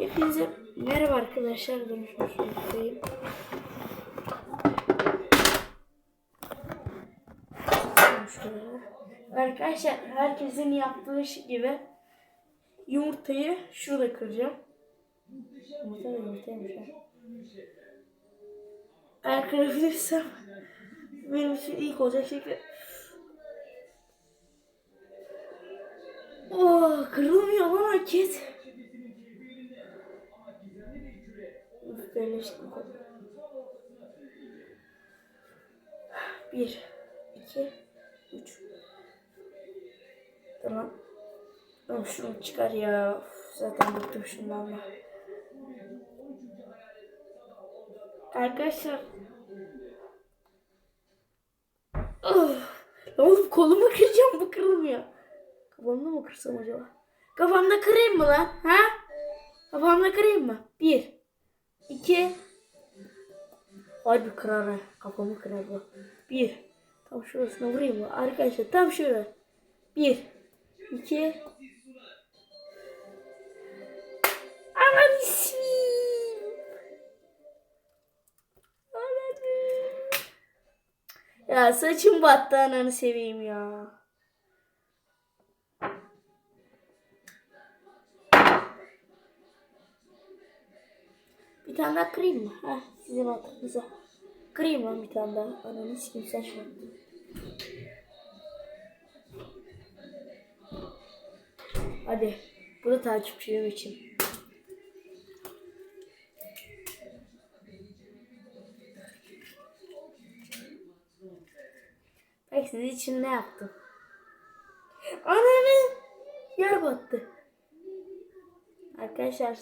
Hepinize merhaba arkadaşlar. Dönüşmüş. Arkadaşlar herkesin yaptığı şey gibi yumurtayı şurada kıracağım. Yumurta da yumurtaymış ha. Eğer kırabilirsem benim için ilk olacak şekli. Oh kırılmıyor lan hareket. Birleştim kolu. Bir, iki, üç. Tamam. Tamam şunu çıkar ya. Uf, zaten bıktım şundan da. Arkadaşlar. Of. Oğlum kolumu kıracağım bu kırılmıyor. Kafamda mı kırsam acaba? Kafamda kırayım mı lan? Ha? Kafamda kırayım mı? Bir. İki. Harbi kırar ha. Kafamı kırar bu. Bir. Tam şurasına vurayım mı? Arkadaşlar tam şurada. Bir. iki. Aman ismim. Ya saçım battı ananı seveyim ya. Bir tane daha kırayım mı? Heh, sizin hatırınıza. Kırayım lan bir tane daha. Ananı şu an. Hadi. Bu da takipçilerim için. Bak sizin için ne yaptım? Ananı yer battı. Arkadaşlar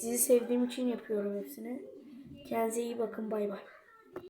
sizi sevdiğim için yapıyorum hepsini. Kendinize iyi bakın bay bay.